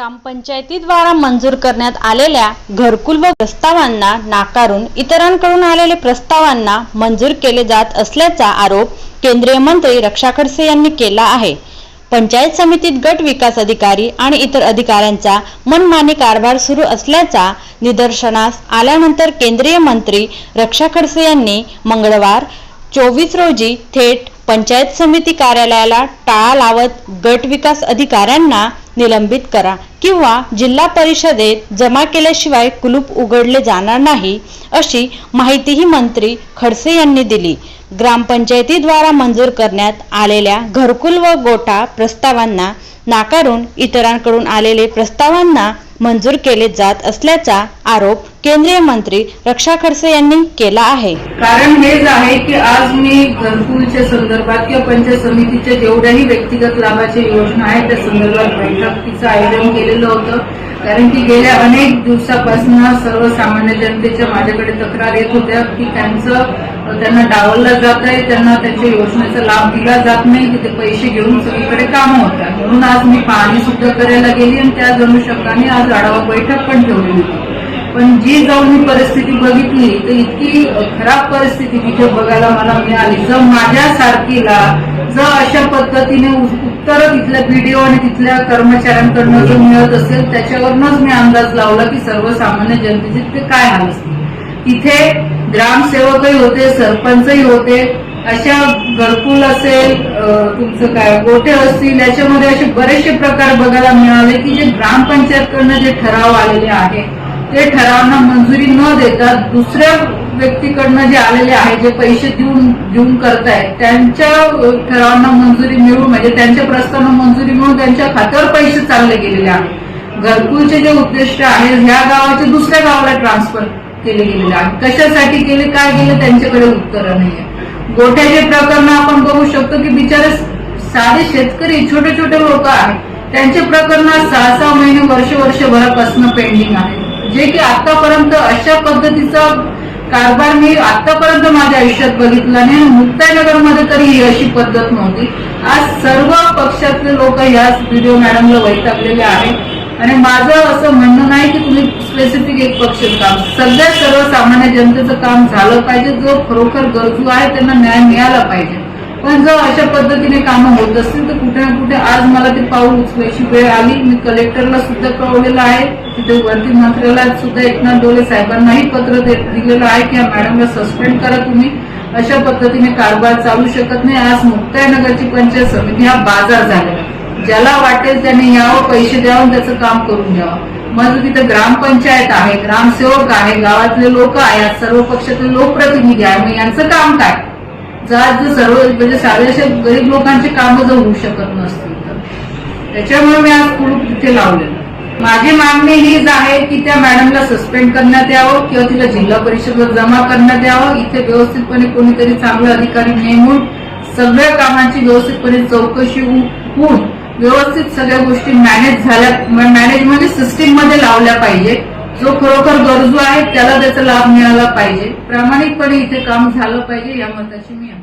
ग्रामपंचायतीद्वारा मंजूर करण्यात आलेल्या घरकुल व प्रस्तावांना नाकारून इतरांकडून आलेले प्रस्तावांना मंजूर केले जात असल्याचा आरोप केंद्रीय मंत्री रक्षा खडसे यांनी केला आहे. पंचायत समितीत गट विकास अधिकारी आणि इतर अधिकाऱ्यांचा मनमानी कारभार सुरू असल्याचा निदर्शनास आल्यानंतर केंद्रीय मंत्री रक्षा खडसे यांनी मंगळवार चोवीस रोजी थेट पंचायत समिती कार्यालयाला टाळा लावत गट विकास अधिकाऱ्यांना निलंबित करा किंवा जिल्हा परिषदेत जमा केल्याशिवाय कुलूप उघडले जाणार नाही अशी माहितीही मंत्री खडसे यांनी दिली. ग्रामपंचायतीद्वारा मंजूर करण्यात आलेल्या घरकुल व गोठा प्रस्तावांना नाकारून इतरांकडून आलेले प्रस्तावांना मंजूर केले जात असल्याचा आरोप केंद्रीय मंत्री रक्षा खडसे यांनी केला आहे. कारण हेच आहे की आज मी घरकुलच्या संदर्भात किंवा पंचायत समितीच्या जेवढ्याही व्यक्तिगत लाभाच्या योजना आहेत त्या संदर्भात बैठकीचं आयोजन केलेलं होतं. कारण की गेल्या अनेक दिवसापासून सर्वसामान्य जनतेच्या माझ्याकडे तक्रार येत होत्या की त्यांचं त्यांना डावललं जात आहे त्यांना त्यांच्या योजनेचा लाभ दिला जात नाही की ते पैसे घेऊन सगळीकडे कामं होतात. म्हणून आज मी पाहणी सुद्धा करायला गेली आणि त्या अनुषंगाने आज आढावा बैठक पण ठेवली होती. पण जी जाऊन मी परिस्थिती बघितली तर इतकी खराब परिस्थिती तिथे बघायला मला मिळाली. जर माझ्या सारखीला जर अशा पद्धतीने उत्तर तिथल्या व्हिडिओ आणि तिथल्या कर्मचाऱ्यांकडनं जर मिळत असेल त्याच्यावरूनच मी अंदाज लावला की सर्वसामान्य जनतेचे ते काय हाल असतील. तिथे ग्रामसेवकही होते सरपंचही होते. अशा घरकुल असेल तुमचं काय गोटे असतील याच्यामध्ये असे बरेचसे प्रकार बघायला मिळाले की जे ग्रामपंचायतकडनं जे ठराव आलेले आहे ते ठरावांना मंजुरी न देता दुसऱ्या व्यक्तीकडनं जे आलेले आहे जे पैसे देऊन देऊन करतायत त्यांच्या ठरावना ठरावांना मंजुरी मिळून म्हणजे त्यांच्या प्रस्तावांना मंजुरी मिळून त्यांच्या खात्यावर पैसे चालले गेलेले आहेत. घरकुलचे जे उद्दिष्ट आहे ह्या गावाचे दुसऱ्या गावाला ट्रान्सफर केले गेलेले आहे कशासाठी केले काय केले त्यांच्याकडे उत्तर नाहीये. गोठ्याचे प्रकरण आपण बघू शकतो की बिचारे साधे शेतकरी छोटे छोटे लोक आहेत. त्यांचे प्रकरण सहा सहा महिने वर्ष वर्षभरापासून पेंडिंग आहे. जे की आतापर्यंत अशा पद्धतीचा कारभार मी आतापर्यंत माझ्या आयुष्यात बघितला नाही मुक्ताईनगरमध्ये तरी ही अशी पद्धत नव्हती. आज सर्व पक्षातले लोक याच व्हिडिओ मॅडमला वैतागलेले आहेत. आणि माझं असं म्हणणं नाही की तुम्ही स्पेसिफिक एक पक्ष काम. सगळ्या सर्वसामान्य जनतेचं काम झालं पाहिजे. जो खरोखर गरजू आहे त्यांना न्याय मिळाला पाहिजे. पण जर अशा पद्धतीने कामं होत असतील तर कुठे ना कुठे आज मला ते पाऊल उचलायची वेळ आली. मी कलेक्टरला सुद्धा कळवलेलं आहे. तिथे वरती मंत्र्याला सुद्धा एकनाथ डोले साहेबांनाही पत्र दिलेलं आहे की या मॅडमला सस्पेंड करा तुम्ही. अशा पद्धतीने कारभार चालू शकत नाही. आज मुक्ताईनगरची पंचायत समिती हा बाजार झालेला आहे. ज्याला वाटेल त्याने यावं पैसे द्यावं त्याचं काम करून घ्यावं. मग तिथे ग्रामपंचायत आहे ग्रामसेवक आहे गावातले लोक आहेत सर्व पक्षातले लोकप्रतिनिधी आहे. मग यांचं काम काय? जर सर्व म्हणजे साध्याशा गरीब लोकांचे कामं जर होऊ शकत नसतील तर. त्याच्यामुळे मी आज कुलूप तिथे लावलेलं. माझी मागणी हीच आहे की त्या मॅडमला सस्पेंड करण्यात यावं किंवा तिला जिल्हा परिषदवर जमा करण्यात यावं. इथे व्यवस्थितपणे कोणीतरी चांगला अधिकारी नेमून सगळ्या कामांची व्यवस्थितपणे चौकशी होऊन व्यवस्थित सगळ्या गोष्टी मॅनेज झाल्या मॅनेज म्हणजे सिस्टीममध्ये लावल्या पाहिजे. जो खरोखर गरजू आहे त्याला त्याचा लाभ मिळाला पाहिजे. प्रामाणिकपणे इथे काम झालं पाहिजे या मताची मी आहे.